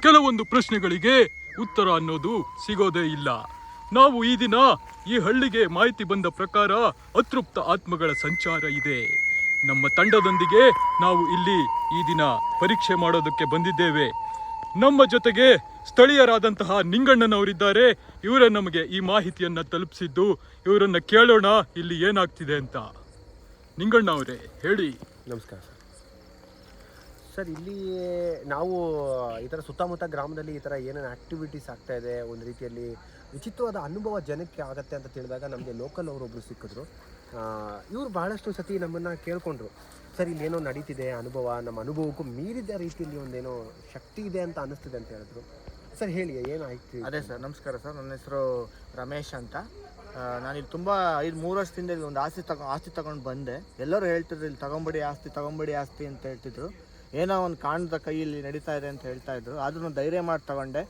ಕೆಲವೊಂದು ಪ್ರಶ್ನೆಗಳಿಗೆ ಉತ್ತರ ಅನ್ನೋದು ಸಿಗೋದೇ ಇಲ್ಲ. ನಾವು ಈ ದಿನ ಈ ಹಳ್ಳಿಗೆ ಮಾಹಿತಿ ಬಂದ ಪ್ರಕಾರ ಅತೃಪ್ತ ಆತ್ಮಗಳ ಸಂಚಾರ ಇದೆ. ನಮ್ಮ ತಂಡದೊಂದಿಗೆ ನಾವು ಇಲ್ಲಿ ಈ ದಿನ ಪರೀಕ್ಷೆ ಮಾಡೋದಕ್ಕೆ ಬಂದಿದ್ದೇವೆ. ನಮ್ಮ ಜೊತೆಗೆ ಸ್ಥಳೀಯರಾದಂತಹ ನಿಂಗಣ್ಣನವರಿದ್ದಾರೆ. ಇವರೇ ನಮಗೆ ಈ ಮಾಹಿತಿಯನ್ನು ತಲುಪಿಸಿದ್ದು. ಇವರನ್ನ ಕೇಳೋಣ, ಇಲ್ಲಿ ಏನಾಗ್ತಿದೆ ಅಂತ. ನಿಂಗಣ್ಣ ಅವರೇ ಹೇಳಿ. ನಮಸ್ಕಾರ ಸರ್, ಇಲ್ಲಿ ನಾವು ಈ ಥರ ಸುತ್ತಮುತ್ತ ಗ್ರಾಮದಲ್ಲಿ ಈ ಥರ ಏನೇನು ಆ್ಯಕ್ಟಿವಿಟೀಸ್ ಇದೆ, ಒಂದು ರೀತಿಯಲ್ಲಿ ವಿಚಿತ್ರವಾದ ಅನುಭವ ಜನಕ್ಕೆ ಆಗತ್ತೆ ಅಂತ ತಿಳಿದಾಗ ನಮಗೆ ಲೋಕಲ್ ಅವರೊಬ್ಬರು ಸಿಕ್ಕಿದ್ರು. ಇವರು ಭಾಳಷ್ಟು ಸತಿ ನಮ್ಮನ್ನು ಕೇಳಿಕೊಂಡ್ರು. ಸರ್ ಇಲ್ಲೇನೋ ನಡೀತಿದೆ, ಅನುಭವ, ನಮ್ಮ ಅನುಭವಕ್ಕೂ ಮೀರಿದ ರೀತಿಯಲ್ಲಿ ಒಂದೇನೋ ಶಕ್ತಿ ಇದೆ ಅಂತ ಅನ್ನಿಸ್ತಿದೆ ಅಂತ ಹೇಳಿದ್ರು. ಸರ್, ಹೇಳಿ, ಏನಾಯ್ತು? ಅದೇ ಸರ್, ನಮಸ್ಕಾರ ಸರ್, ನನ್ನ ಹೆಸರು ರಮೇಶ್ ಅಂತ. ನಾನು ಇಲ್ಲಿ ತುಂಬ ಐದು, ಮೂರು ವರ್ಷದಿಂದ ಇಲ್ಲಿ ಒಂದು ಆಸ್ತಿ ತಗೊ, ಆಸ್ತಿ ತಗೊಂಡು ಬಂದೆ. ಎಲ್ಲರೂ ಹೇಳ್ತಿದ್ರು, ಇಲ್ಲಿ ತಗೊಂಬಿಡಿ, ಆಸ್ತಿ ತಗೊಂಬಿಡಿ, ಆಸ್ತಿ ಅಂತ ಹೇಳ್ತಿದ್ರು. ಏನೋ ಒಂದು ಕಾಣದ ಕೈಯಲ್ಲಿ ನಡೀತಾ ಇದೆ ಅಂತ ಹೇಳ್ತಾ ಇದ್ರು. ಅದನ್ನು ಧೈರ್ಯ ಮಾಡಿ ತಗೊಂಡೆ.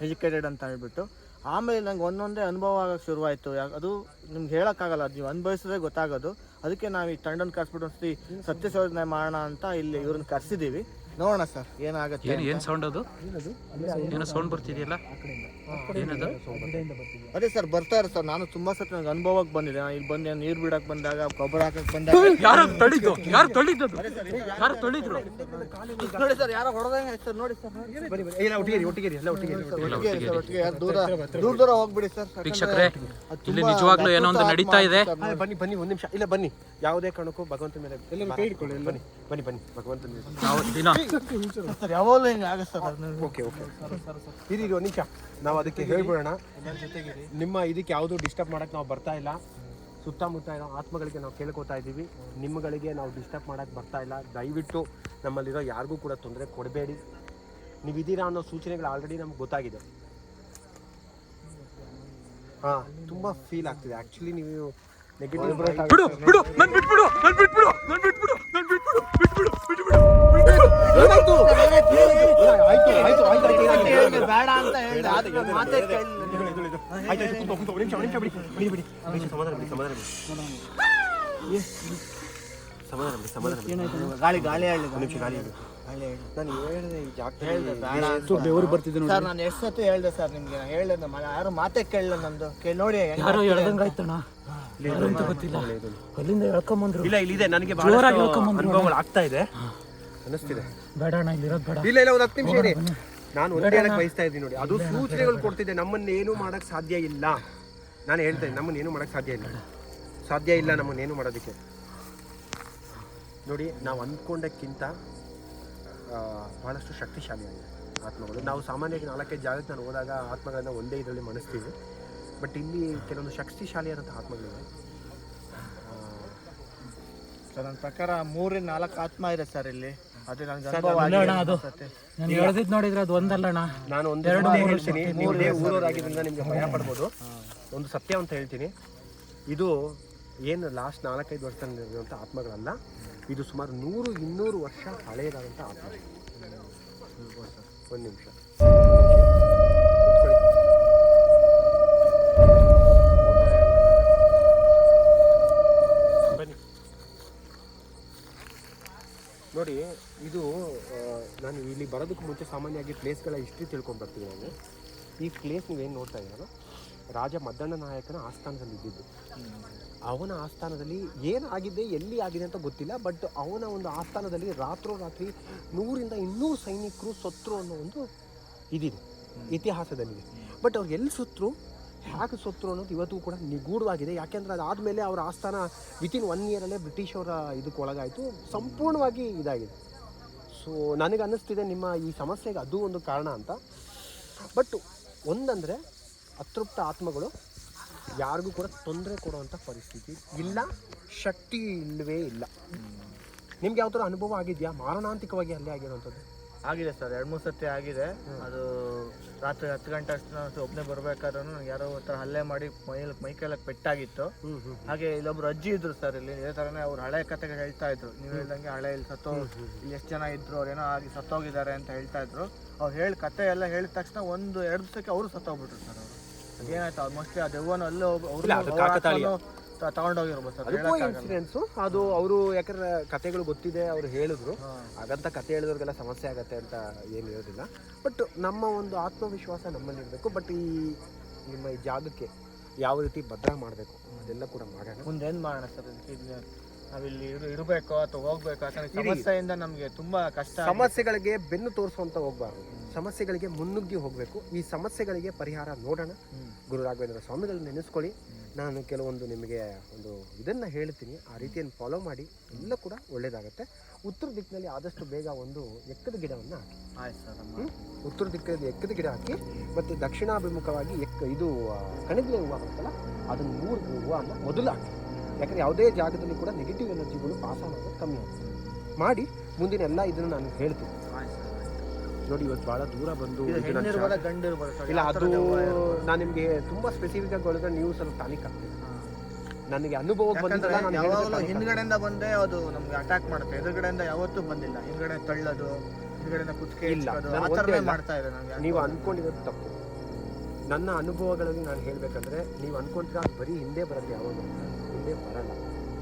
ಎಜುಕೇಟೆಡ್ ಅಂತ ಹೇಳ್ಬಿಟ್ಟು. ಆಮೇಲೆ ನಂಗೆ ಒಂದೊಂದೇ ಅನುಭವ ಆಗೋಕ್ಕೆ ಶುರುವಾಯಿತು. ಅದು ನಿಮ್ಗೆ ಹೇಳೋಕ್ಕಾಗಲ್ಲ. ಅದು ನೀವು ಅನುಭವಿಸಿದ್ರೆ ಗೊತ್ತಾಗೋದು. ಅದಕ್ಕೆ ನಾವು ಈ ತಂಡನ ಕರ್ಸ್ಬಿಟ್ಟು ಸತ್ಯ ಶೋಧನೆ ಮಾಡೋಣ ಅಂತ ಇಲ್ಲಿ ಇವ್ರನ್ನ ಕರ್ಸಿದ್ದೀವಿ ನೋಡೋಣ ಸರ್ ಏನಾಗುತ್ತೆ ಏನು ಏನು ಸೌಂಡ್ ಅದು? ಏನೋ ಸೌಂಡ್ ಬರ್ತಿದೆಯಲ್ಲ? ಏನದು? ಅದೇ ಸರ್ ಬರ್ತಾರೆ ಸರ್. ನಾನು ತುಂಬಾ ಸತಿ ನನಗೆ ಅನುಭವಕ್ಕೆ ಬಂದಿದೆ. ನಾನು ಇಲ್ಲಿ ಬಂದೆ ನೀರು ಬಿಡಕ್ಕೆ ಬಂದಾಗ ಗೊಬ್ಬರ ಹಾಕಕ್ ಬಂದಾಗ. ಯಾರು ತಳಿದ್ದು ಯಾರು ತಳಿದ್ದದು ಯಾರು ತಳಿದ್ರು ನೋಡಿ ಸರ್ ಯಾರೋ ಹೊಡೆದಂಗೆ ಸರ್ ನೋಡಿ ಸರ್. ಬರಿ ಬರಿ ಇಲ್ಲ ಒಟ್ಟಿಗೆ ಒಟ್ಟಿಗೆ ಎಲ್ಲ ಒಟ್ಟಿಗೆ ಒಟ್ಟಿಗೆ. ಒಟ್ಟಿಗೆ ದೂರ ದೂರ ದೂರ ಹೋಗ್ಬಿಡಿ ಸರ್. ವೀಕ್ಷಕರೇ ಇಲ್ಲಿ ನಿಜವಾಗ್ಲೂ ಏನೋ ಒಂದು ನಡೀತಾ ಇದೆ. ಬನ್ನಿ ಬನ್ನಿ ಒಂದು ನಿಮಿಷ. ಇಲ್ಲ ಬನ್ನಿ ಯಾವುದೇ ಕಾರಣಕ್ಕೂ ಭಗವಂತ ಮೇಲೆ ಬನ್ನಿ. ಬನ್ನಿ ಬನ್ನಿ ಭಗವಂತನ ನಾವು ದಿನ. ಸರ್ ಯಾವಾಗಲೂ ಹಿಂಗೆ ಆಗುತ್ತೆ ಸರ್ ಓಕೆ ಓಕೆ ಇರಿ ಇರಿ ಒಂದು ನಿಮಿಷ. ನಾವು ಅದಕ್ಕೆ ಹೇಳ್ಬಿಡೋಣ. ನಿಮ್ಮ ಇದಕ್ಕೆ ಯಾವುದು ಡಿಸ್ಟರ್ಬ್ ಮಾಡಕ್ಕೆ ನಾವು ಬರ್ತಾ ಇಲ್ಲ. ಸುತ್ತಮುತ್ತ ಇರೋ ಆತ್ಮಗಳಿಗೆ ನಾವು ಕೇಳ್ಕೊತಾ ಇದ್ದೀವಿ ನಿಮ್ಮಗಳಿಗೆ ನಾವು ಡಿಸ್ಟರ್ಬ್ ಮಾಡಕ್ಕೆ ಬರ್ತಾ ಇಲ್ಲ. ದಯವಿಟ್ಟು ನಮ್ಮಲ್ಲಿರೋ ಯಾರಿಗೂ ಕೂಡ ತೊಂದರೆ ಕೊಡಬೇಡಿ. ನೀವು ನೀವಿದ್ದೀರಾ ಅನ್ನೋ ಸೂಚನೆಗಳು ಆಲ್ರೆಡಿ ನಮ್ಗೆ ಗೊತ್ತಾಗಿದೆ. ಹಾಂ ತುಂಬ ಫೀಲ್ ಆಗ್ತಿದೆ. ಆ್ಯಕ್ಚುಲಿ ನೀವು ನೆಗೆಟಿವ್ ಬಿಡು ಬಿಡು ಬಿಡು ಬಿಡು ಬಿಡು ಬಿಡು ಬಿಟ್ಬಿಡು ಬಿಟ್ಬಿಡು. ಏನಾಯ್ತು ಆಯ್ತು ಆಯ್ತು ಆಯ್ತು ಆಯ್ತು ಏನಾಗಿದೆ? ಬೇಡ ಅಂತ ಹೇಳ್ದೆ. ಆದ್ರೆ ನಾನು ಮಾತೇ ಕೇಳಲಿಲ್ಲ ಆಯ್ತು ಆಯ್ತು ಕೂತ್ಕೊ, ಕೂತ್ಕೊ, ಒಂದು ನಿಮಿಷ ಒಂದು ನಿಮಿಷ ಬಿಡಿ ಬಿಡಿ ಬಿಡಿ ಬಿಡಿ ಸಮಾಧಾನ ಬಿಡಿ ಸಮಾಧಾನ ಬಿಡಿ ಸಮಾಧಾನ ಬಿಡಿ ಸಮಾಧಾನ ಬಿಡಿ ಗಾಳಿ ಗಾಳಿ ಹೇಳಿ ನಿಮಿಷ ಗಾಳಿ ಇಡು. ನಾನು ಹೇಳಿದೆ ಈ ಜಾಗದಲ್ಲಿ ಹೇಳ್ದೆ ಬೇಡ ಅಂತ. ಸರ್ ನಾನು ಎಷ್ಟು ಸತಿ ಹೇಳ್ದೆ ಸರ್ ನಿಮ್ಗೆ? ನಾನು ಹೇಳ್ದೆ ಯಾರು ಮಾತೇ ಕೇಳಲ್ಲ ನಂದು. ಕೇಳಿ ನೋಡಿ ಯಾರೋ ಹೇಳ್ದಂಗಾಯ್ತಣ್ಣ ಅಂತ. ಗೊತ್ತಿಲ್ಲ. ಅಲ್ಲಿಂದ ಎಳ್ಕೊಂಬಂದ್ರು ಇಲ್ಲ ಇಲ್ಲಿದೆ. ನನಗೆ ಬಹಳ ಹೇಳ್ಕೊಂಬಂದ್ರು ಅನುಭವಗಳು ಆಗ್ತಾ ಇದೆ. ಅನ್ನಿಸ್ತಿದೆ ಬೇಡ ಅಣ್ಣ ಇಲ್ಲಿರೋದು ಬೇಡ. ಇಲ್ಲ ಇಲ್ಲ ಒಂದು ಹತ್ತು ನಿಮಿಷ ಇದೆ ನಾನು ಒಂದೇ ಹೇಳಕ್ ಬಯಸ್ತಾ ಇದ್ದೀನಿ ನೋಡಿ. ಅದು ಸೂಚನೆಗಳು ಕೊಡ್ತಿದ್ದೆ ನಮ್ಮನ್ನ ಏನು ಮಾಡಕ್ ಸಾಧ್ಯ ಇಲ್ಲ. ನಾನು ಹೇಳ್ತಾ ಇದ್ದೀನಿ ನಮ್ಮನ್ನ ಏನು ಮಾಡಕ್ ಸಾಧ್ಯ ಇಲ್ಲ. ಸಾಧ್ಯ ಇಲ್ಲ ನಮ್ಮನ್ನ ಏನು ಮಾಡೋದಕ್ಕೆ. ನೋಡಿ ನಾವು ಅಂದ್ಕೊಂಡಕ್ಕಿಂತ ಆ, ಬಹಳಷ್ಟು ಶಕ್ತಿಶಾಲಿಯಾಗಿದೆ ಆತ್ಮಗಳು. ನಾವು ಸಾಮಾನ್ಯವಾಗಿ ನಾಲ್ಕೈದು ಜಾಗಕ್ಕೆ ನಾನು ಹೋದಾಗ ಆತ್ಮಗಳನ್ನ ಒಂದೇ ಇದರಲ್ಲಿ ಮನಸ್ತೀವಿ ಬಟ್ ಇಲ್ಲಿ ಕೆಲವೊಂದು ಶಕ್ತಿಶಾಲಿಯಾದಂಥ ಆತ್ಮಗಳಿವೆ. ಸರ್ ನನ್ನ ಪ್ರಕಾರ ಮೂರಿಂದ ನಾಲ್ಕು ಆತ್ಮ ಇದೆ ಸರ್ ಇಲ್ಲಿ. ಅದು ನನಗೆ ಅನುಭವ ಇಲ್ಲ ಅಣ್ಣ, ಅದು. ಆಗಿದೆ ನಾನು ಎಳ್ದಿದ್ ನೋಡಿದ್ರೆ ಅದು ಒಂದಲ್ಲ ಅಣ್ಣ ನಾನು ಒಂದು ಎರಡು ಸತ್ಯ ಹೇಳ್ತೀನಿ. ನೀವು ಇದೇ ಊರವರಾಗಿದ್ದರಿಂದ ನಿಮಗೆ ಭಯ ಪಡ್ಬೋದು. ಒಂದು ಸತ್ಯ ಅಂತ ಹೇಳ್ತೀನಿ. ಇದು ಏನು ಲಾಸ್ಟ್ ನಾಲ್ಕೈದು ವರ್ಷದಲ್ಲಿರುವಂಥ ಆತ್ಮಗಳಲ್ಲ ಇದು ಸುಮಾರು ನೂರು ಇನ್ನೂರು ವರ್ಷ ಹಳೆಯದಾದಂಥ ಆತ್ಮ. ಒಂದು ನಿಮಿಷ. ನೋಡಿ, ಇದು ನಾನು ಇಲ್ಲಿ ಬರೋದಕ್ಕೆ ಮುಂಚೆ ಸಾಮಾನ್ಯವಾಗಿ ಪ್ಲೇಸ್ಗಳ ಹಿಸ್ಟ್ರಿ ತಿಳ್ಕೊಂಡು ಬರ್ತೀನಿ ನಾನು. ಈ ಪ್ಲೇಸ್ ನೀವೇನು ನೋಡ್ತಾ ಇದ್ದೀರಲ್ಲ ರಾಜ ಮದ್ದಣ್ಣ ನಾಯಕನ ಆಸ್ಥಾನದಲ್ಲಿ ಇದ್ದಿದ್ದು. ಅವನ ಆಸ್ಥಾನದಲ್ಲಿ ಏನಾಗಿದೆ, ಎಲ್ಲಿ ಆಗಿದೆ ಅಂತ ಗೊತ್ತಿಲ್ಲ ಬಟ್ ಅವನ ಒಂದು ಆಸ್ಥಾನದಲ್ಲಿ ರಾತ್ರೋರಾತ್ರಿ ನೂರಿಂದ ಇನ್ನೂರು ಸೈನಿಕರು ಸತ್ರು ಅನ್ನೋ ಒಂದು ಇದಿದೆ, ಇತಿಹಾಸದಲ್ಲಿದೆ. ಬಟ್ ಅವ್ರು ಎಲ್ಲಿ ಸತ್ರು? ಹೇಗೆ ಸತ್ರು ಅನ್ನೋದು ಇವತ್ತಿಗೂ ಕೂಡ ನಿಗೂಢವಾಗಿದೆ. ಯಾಕೆಂದ್ರೆ ಅದಾದಮೇಲೆ ಅವರ ಆಸ್ಥಾನ ವಿತಿನ್ ಒನ್ ಇಯರಲ್ಲೇ ಬ್ರಿಟಿಷ್ ಅವರ ಇದಕ್ಕೆ ಒಳಗಾಯಿತು. ಸಂಪೂರ್ಣವಾಗಿ ಇದಾಗಿದೆ. ಸೊ ನನಗೆ ಅನ್ನಿಸ್ತಿದೆ ನಿಮ್ಮ ಈ ಸಮಸ್ಯೆಗೆ ಅದು ಒಂದು ಕಾರಣ ಅಂತ. ಬಟ್ ಒಂದಂದರೆ ಅತೃಪ್ತ ಆತ್ಮಗಳು ಯಾರಿಗೂ ಕೂಡ ತೊಂದರೆ ಕೊಡುವಂಥ ಪರಿಸ್ಥಿತಿ ಇಲ್ಲ, ಶಕ್ತಿ ಇಲ್ಲವೇ ಇಲ್ಲ. ನಿಮ್ಗೆ ಯಾವ ಥರ ಅನುಭವ ಆಗಿದೆಯಾ? ಮಾರಣಾಂತಿಕವಾಗಿ ಅಲ್ಲೇ ಆಗಿರುವಂಥದ್ದು. ಆಗಿದೆ ಸರ್ ಎರಡು ಮೂರು ಸರ್ತಿ ಆಗಿದೆ. ಅದು ರಾತ್ರಿ ಹತ್ತು ಗಂಟೆ ಅಷ್ಟು ನಾನು ಒಬ್ಬನೇ ಬರ್ಬೇಕಾದ್ರೂ ನನಗೆ ಯಾರೋ ಒಂಥರ ಹಲ್ಲೆ ಮಾಡಿ ಮೈ ಮೈಕೆಲ್ಲ ಪೆಟ್ಟಾಗಿತ್ತು. ಹಾಗೆ ಇಲ್ಲೊಬ್ರು ಅಜ್ಜಿ ಇದ್ರು ಸರ್ ಇಲ್ಲಿ ಇದೇ ಥರನೇ ಅವ್ರು ಹಳೆ ಕತೆಗೆ ಹೇಳ್ತಾ ಇದ್ರು. ನೀವು ಹೇಳ್ದಂಗೆ ಹಳೆ ಇಲ್ಲಿ ಸತ್ತೋ ಇಲ್ಲಿ ಎಷ್ಟು ಜನ ಇದ್ರು ಅವ್ರೇನೋ ಆಗಿ ಸತ್ತೋಗಿದ್ದಾರೆ ಅಂತ ಹೇಳ್ತಾ ಇದ್ರು. ಅವ್ರು ಹೇಳಿ ಕತೆ ಎಲ್ಲ ಹೇಳಿದ ತಕ್ಷಣ ಒಂದು ಎರಡು ದಿವಸಕ್ಕೆ ಅವರು ಸತ್ತೋಗ್ಬಿಟ್ರು ಸರ್ ಅವರು. ಅದೇನಾಯ್ತು? ಮೋಸ್ಟ್ಲಿ ಆ ದೆವ್ವನ ಅಲ್ಲೇ ಹೋಗಿ ಅವ್ರು ತಗೊಂಡೋಗಿರ್ಬೋದು ಸರ್ ಅದಕ್ಕೂ ಹೇಳಕ್ಕಾಗಲ್ಲ. ಇನ್ಸಿಡೆನ್ಸು ಅದು ಅವರು ಯಾಕಂದ್ರೆ ಕತೆಗಳು ಗೊತ್ತಿದೆ ಅವ್ರು ಹೇಳಿದ್ರು. ಹಾಗಂತ ಕತೆ ಹೇಳಿದವ್ರಿಗೆಲ್ಲ ಸಮಸ್ಯೆ ಆಗತ್ತೆ ಅಂತ ಏನು ಇರೋದಿಲ್ಲ ಬಟ್ ನಮ್ಮ ಒಂದು ಆತ್ಮವಿಶ್ವಾಸ ನಮ್ಮಲ್ಲಿ ಇರಬೇಕು. ಬಟ್ ಈ ನಿಮ್ಮ ಈ ಜಾಗಕ್ಕೆ ಯಾವ ರೀತಿ ಭದ್ರ ಮಾಡಬೇಕು ಅದೆಲ್ಲ ಕೂಡ ಮಾಡೋಣ. ಮುಂದೆ ಏನ್ ಮಾಡೋಣ ಸರ್? ಇದಕ್ಕೆ? ಇದು ನಾವಿಲ್ಲಿ ಇರು ಇರಬೇಕು ಅಥವಾ ಹೋಗ್ಬೇಕು. ಯಾಕಂದ್ರೆ. ಸಮಸ್ಯೆಯಿಂದ ನಮ್ಗೆ ತುಂಬಾ ಕಷ್ಟ ಸಮಸ್ಯೆಗಳಿಗೆ ಬೆನ್ನು ತೋರಿಸುವಂತ ಹೋಗ್ಬಾರ್ದು. ಸಮಸ್ಯೆಗಳಿಗೆ ಮುನ್ನುಗ್ಗಿ ಹೋಗಬೇಕು. ಈ ಸಮಸ್ಯೆಗಳಿಗೆ ಪರಿಹಾರ ನೋಡೋಣ. ಗುರು ರಾಘವೇಂದ್ರ ಸ್ವಾಮಿಗಳನ್ನ ನೆನೆಸ್ಕೊಳ್ಳಿ. ನಾನು ಕೆಲವೊಂದು ನಿಮಗೆ ಒಂದು ಇದನ್ನು ಹೇಳ್ತೀನಿ. ಆ ರೀತಿಯನ್ನು ಫಾಲೋ ಮಾಡಿ. ಎಲ್ಲ ಕೂಡ ಒಳ್ಳೇದಾಗುತ್ತೆ. ಉತ್ತರ ದಿಕ್ಕಿನಲ್ಲಿ ಆದಷ್ಟು ಬೇಗ ಒಂದು ಎಕ್ಕದ ಗಿಡವನ್ನು ಹಾಕಿ. ಆಯ್ತು ಸರ್ ಉತ್ತರ ದಿಕ್ಕಿನಲ್ಲಿ ಎಕ್ಕದ ಗಿಡ ಹಾಕಿ ಮತ್ತು ದಕ್ಷಿಣಾಭಿಮುಖವಾಗಿ ಎಕ್ಕ ಇದು ಕಣಗಿಲೆ ಹೂವು ಬರುತ್ತಲ್ಲ ಅದನ್ನು ಮೂರು ಹೂವನ್ನು ಮೊದಲು ಹಾಕಿ. ಯಾಕಂದರೆ ಯಾವುದೇ ಜಾಗದಲ್ಲಿ ಕೂಡ ನೆಗೆಟಿವ್ ಎನರ್ಜಿಗಳು ಪಾಸ್ ಆಗೋದು ಕಮ್ಮಿ ಆಗುತ್ತೆ. ಮಾಡಿ ಮುಂದಿನ ಎಲ್ಲ ಇದನ್ನು ನಾನು ಹೇಳ್ತೀನಿ. ನೋಡಿ ಇವತ್ತು ಭಾಳ ದೂರ ಬಂದು ಇಲ್ಲ ಅದು? ನಾನು ನಿಮಗೆ ತುಂಬ ಸ್ಪೆಸಿಫಿಕ್ ಆಗಿ ಹೇಳಿದ್ರೆ ನೀವು ಸ್ವಲ್ಪ ಟಾನಿಕ್ ಆಗ್ತೀವಿ ನನಗೆ ಅನುಭವ ಬಂದಿಲ್ಲ ಯಾವಾಗಲೂ ಹಿಂದ್ಗಡೆಯಿಂದ ಬಂದೇ ಅದು ನಮ್ಗೆ ಅಟ್ಯಾಕ್ ಮಾಡುತ್ತೆ ಎದುರುಗಡೆಯಿಂದ ಯಾವತ್ತೂ ಬಂದಿಲ್ಲ ಹಿಂದ್ಗಡೆ ತಳ್ಳೋದು ಹಿಂದ್ಗಡೆಯಿಂದ ಕುತ್ತಿಗೆ ಇಲ್ಲ. ಮಾಡ್ತಾ ಇದೆ ನೀವು ಅನ್ಕೊಂಡಿರೋದು ತಪ್ಪು. ನನ್ನ ಅನುಭವಗಳಲ್ಲಿ ನಾನು ಹೇಳಬೇಕಂದ್ರೆ ನೀವು ಅನ್ಕೊಂಡ್ರೆ ಅದು ಬರೀ ಹಿಂದೆ ಬರುತ್ತೆ ಯಾವಾಗ ಹಿಂದೆ ಬರಲ್ಲ.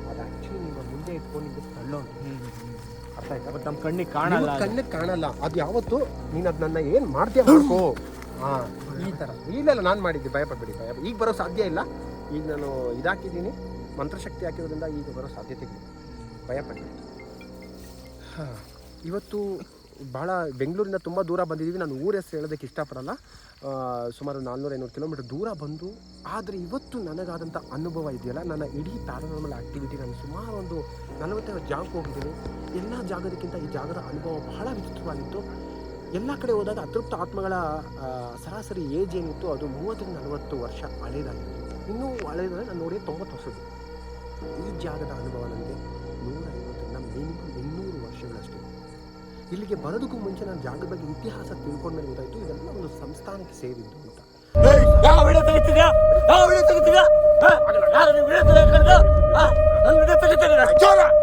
ಅದು ಆಕ್ಚುಲಿ ನಿಮ್ಮ ಮುಂದೆ ಇಟ್ಕೊಂಡಿದ್ದು ತಳ್ಳೋ ಅರ್ಥ ಆಯ್ತಾ? ಬಟ್ ನಮ್ಮ ಕಣ್ಣಿಗೆ ಕಾಣಲ್ಲ. ಕಣ್ಣಿಗೆ ಕಾಣಲ್ಲ. ಅದು ಯಾವತ್ತು ನೀನು ಅದು ನನ್ನ ಏನು ಮಾಡ್ತೀಯ ಮಾಡ್ಕೋ. ಹಾಂ ಈ ಥರ ಇಲ್ಲ ನಾನು ಮಾಡಿದ್ದೆ. ಭಯಪಡ್ಬೇಡಿ ಭಯ ಈಗ ಬರೋ ಸಾಧ್ಯ ಇಲ್ಲ. ಈಗ ನಾನು ಇದಾಕಿದ್ದೀನಿ. ಮಂತ್ರಶಕ್ತಿ ಹಾಕಿರೋದ್ರಿಂದ ಈಗ ಬರೋ ಸಾಧ್ಯತೆ ಹಾಂ ಹಾ, ಇವತ್ತು ಭಾಳ ಬೆಂಗಳೂರಿಂದ ತುಂಬ ದೂರ ಬಂದಿದ್ದೀವಿ ನಾನು ಊರ ಹೆಸರು ಹೇಳೋದಕ್ಕೆ ಇಷ್ಟಪಡಲ್ಲ. ಸುಮಾರು ನಾಲ್ನೂರ ಐನೂರು ಕಿಲೋಮೀಟರ್ ದೂರ ಬಂದು, ಆದರೆ ಇವತ್ತು ನನಗಾದಂಥ ಅನುಭವ ಇದೆಯಲ್ಲ, ನನ್ನ ಇಡೀ ಪ್ಯಾರಾನಾರ್ಮಲ್ ಆ್ಯಕ್ಟಿವಿಟಿ ನಾನು ಸುಮಾರು ಒಂದು ನಲವತ್ತೈದು ಜಾಗಕ್ಕೆ ಹೋಗಿದ್ದೀನಿ. ಎಲ್ಲ ಜಾಗದಕ್ಕಿಂತ ಈ ಜಾಗದ ಅನುಭವ ಬಹಳ ವಿಚಿತ್ರವಾಗಿತ್ತು. ಎಲ್ಲ ಕಡೆ ಹೋದಾಗ ಅತೃಪ್ತ ಆತ್ಮಗಳ ಸರಾಸರಿ ಏಜ್ ಏನಿತ್ತು ಅದು ಮೂವತ್ತರಿಂದ ನಲವತ್ತು ವರ್ಷ ಹಳೇದಾಗಿತ್ತು. ಇನ್ನೂ ಹಳೇದಂದರೆ ನಾನು ನೋಡಿ ತೊಂಬತ್ತು ವರ್ಷದ್ದು. ಈ ಜಾಗದ ಅನುಭವ ನನಗೆ ನೂರ ಐವತ್ತರಿಂದ ಮಿನಿಮಮ್ ಇಲ್ಲಿಗೆ ಬರೋದಕ್ಕೂ ಮುಂಚೆ ನಾನು ಜಾಗದ ಬಗ್ಗೆ ಇತಿಹಾಸ ತಿಳ್ಕೊಂಡ ಮೇಲೆ ಗೊತ್ತಾಯ್ತು ಇದೆಲ್ಲ ಒಂದು ಸಂಸ್ಥಾನಕ್ಕೆ ಸೇರಿದ್ದು ಅಂತ.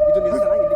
ಇದು ನಿಲ್ದಾಣ ಇಲ್ಲಿ